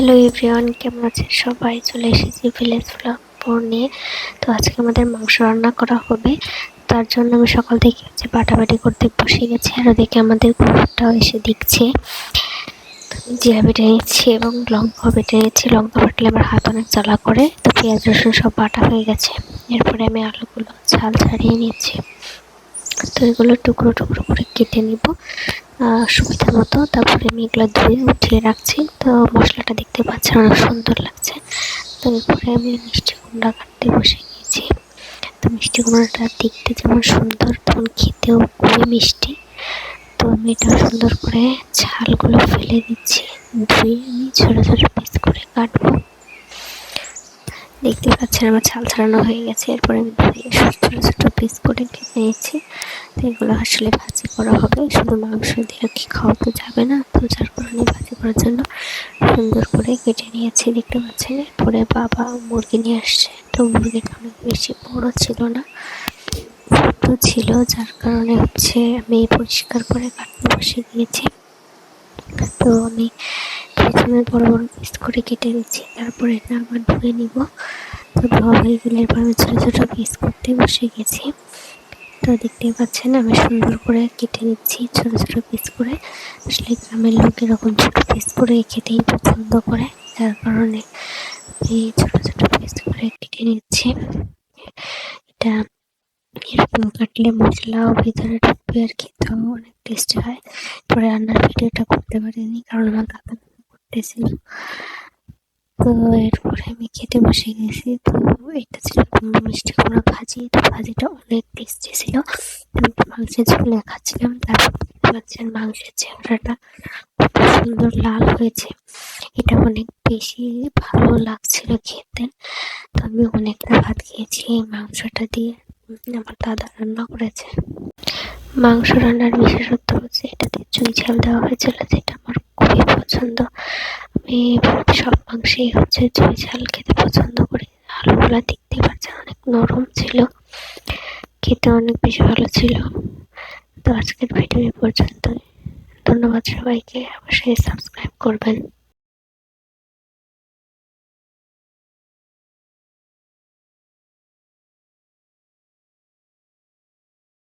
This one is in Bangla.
হ্যালো এভরিওয়ান কেমন আছেন সবাই? চলে এসেছি ভিলেজ ফ্লাওয়ার নিয়ে। তো আজকে আমাদের মাংস রান্না করা হবে। তার জন্য আমি সকাল থেকে হচ্ছে বাটাবাটি করতে বসে গেছি আর ওদিকে আমাদের কুকুরটাও এসে দিচ্ছে জিরা বেটে নিচ্ছি এবং লঙ্কা বেটে নিচ্ছি। লঙ্কা বাটলে আমার হাত অনেক জ্বালা করে। তো পেঁয়াজ রসুন সব বাটা হয়ে গেছে। এরপরে আমি আলুগুলো ছাল ছাড়িয়ে নিচ্ছি। তো এগুলো টুকরো টুকরো করে কেটে নিব। সুবিধা মতো। তারপরে আমি এগুলো ধুয়ে উঠিয়ে রাখছি। তো মশলাটা দেখতে পাচ্ছেন অনেক সুন্দর লাগছে। তো এরপরে আমি মিষ্টি কুমড়া কাটতে বসে গিয়েছি। তো মিষ্টি কুমড়াটা দেখতে যেমন সুন্দর, তেমন খেতেও খুবই মিষ্টি। তো আমি এটা সুন্দর করে ছালগুলো ফেলে দিচ্ছি। ধুয়ে আমি ছোটো ছোটো পিস করে কাটবো। দেখতে পাচ্ছেন আমার ছাল ছাড়ানো হয়ে গেছে। এরপরে আমি ধুয়ে ছোটো ছোটো পিস করে কেটে নিয়েছি। তো এগুলো আসলে ভাজি করা হবে। শুধু মাংস দিয়ে কি খাওয়া তো যাবে না। তো যার কারণে ভাজি করার জন্য সুন্দর করে কেটে নিয়েছি, দেখতে পাচ্ছেন। এরপরে বাবা মুরগি নিয়ে আসছে। তো মুরগিটা অনেক বেশি বড় ছিল না ছোটো ছিল। যার কারণে হচ্ছে আমি পরিষ্কার করে কাটতে বসে গিয়েছি। তো আমি প্রথমে বড় বড় পিস করে কেটে নিচ্ছি, তারপরে আবার ধুয়ে নিব। তো ধোয়া হয়ে গেলে এরপর আমি ছোটো ছোটো পিস করতে বসে গেছি। তো দেখতেই পাচ্ছেন আমি সুন্দর করে কেটে নিচ্ছি ছোটো ছোটো পিস করে। আসলে গ্রামের লোক এরকম ছোটো পিস করে খেতেই পছন্দ করে, যার কারণে এই ছোটো ছোটো পিস করে কেটে নিচ্ছি। এটা এরকম কাটলে মশলাও ভিতরে ঢুকবে আর খেতেও অনেক টেস্টি হয়। পরে রান্নার ভিডিওটা করতে পারিনি কারণ আমার দাদা করতেছিল। তো এরপরে আমি খেতে বসে গেছি। তো এটা ছিল মিষ্টি কুমড়া ভাজি। তো ভাজিটা অনেক টেস্টি ছিল। মাংসের ঝোলে খাচ্ছিলাম তারপর দেখতে পাচ্ছেন মাংসের চেহারাটা কত সুন্দর লাল হয়েছে। এটা অনেক বেশি ভালো লাগছিল খেতে। তো আমি অনেকটা ভাত খেয়েছি এই মাংসটা দিয়ে। আমার দাদা রান্না করেছে। মাংস রান্নার বিশেষত্ব হচ্ছে এটাতে চুই ঝাল দেওয়া হয়েছিল যেটা আমার খুবই পছন্দ। আমি সব মাংসেই হচ্ছে চুই ঝাল খেতে পছন্দ করি। আলুগুলা দেখতে পাচ্ছেন অনেক নরম ছিল, খেতে অনেক বেশি ভালো ছিল। তো আজকের ভিডিও এই পর্যন্ত ধন্যবাদ সবাইকে, অবশ্যই সাবস্ক্রাইব করবেন।